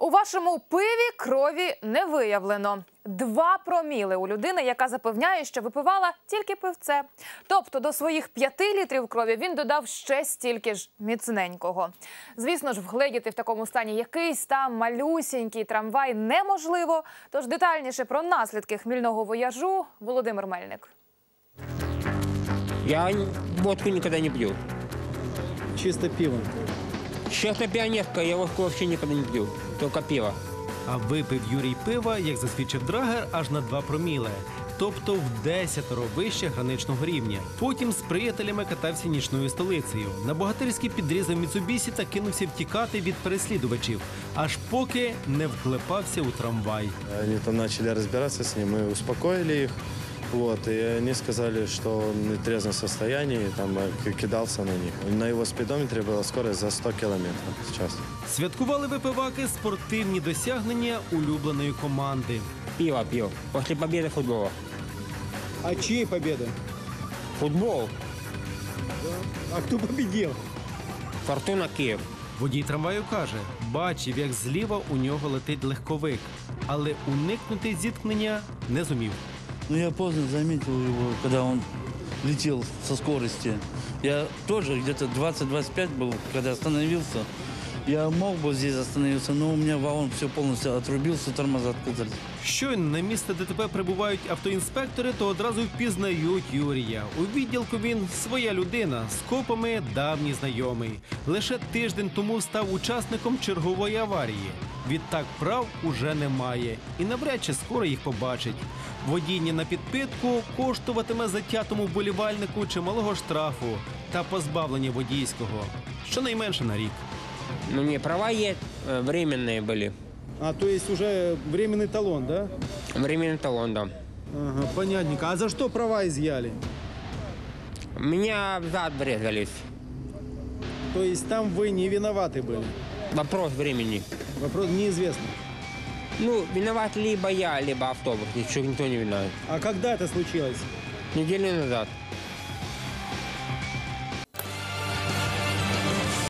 У вашому пиві крові не виявлено. Два проміли у людини, яка запевняє, що випивала тільки пивце. Тобто до своїх п'яти літрів крові він додав ще стільки ж міцненького. Звісно ж, вгледіти в такому стані якийсь там малюсінький трамвай неможливо. Тож детальніше про наслідки хмільного вояжу Володимир Мельник. Я водку никогда не пью. Чисто пиво. Честно, пионерка, я водку вообще никогда не пью. Только пиво. А випив Юрій пива, як засвідчив Драгер, аж на 2 проміле. Тобто в десятеро вище граничного рівня. Потім з приятелями катався нічною столицею. На богатирський підрізав Міцубісі та кинувся втікати від переслідувачів, аж поки не вклепався у трамвай. Они там начали разбираться с ним, мы успокоили их. Вот, и они сказали, что он в нетрезвом состоянии, и там э, к- кидался на них. На его спидометре была скорость за 100 километров в час. Святкували випиваки спортивні досягнення улюбленої команди. Пиво пью. После победы футбола. А чьей победы? Футбол. А кто победил? Фортуна Киев. Водій трамваю каже, бачив, як зліва у нього летить легковик, але уникнути зіткнення не зумів. Ну, я поздно заметил его, когда он летел со скорости. Я тоже где-то 20-25 был, когда остановился. Я мог бы здесь остановиться, но у меня вагон все полностью отрубился, тормоза отказались. Щойно на місце ДТП прибувають автоінспектори, то одразу впізнають Юрія. У відділку він своя людина з копами давній знайомий. Лише тиждень тому став учасником чергової аварії. Відтак прав уже немає і навряд чи скоро їх побачить. Водіння на підпитку коштуватиме затятому вболівальнику чималого штрафу та позбавлення водійського щонайменше на рік. Ну, не, права есть, э, временные были. А, то есть уже временный талон, да? Временный талон, да. Ага, понятненько. А за что права изъяли? Меня в зад врезались. То есть там вы не виноваты были? Вопрос времени. Вопрос неизвестно. Ну, виноват либо я, либо автобус. ничего никто не виноват. А когда это случилось? Неделю назад.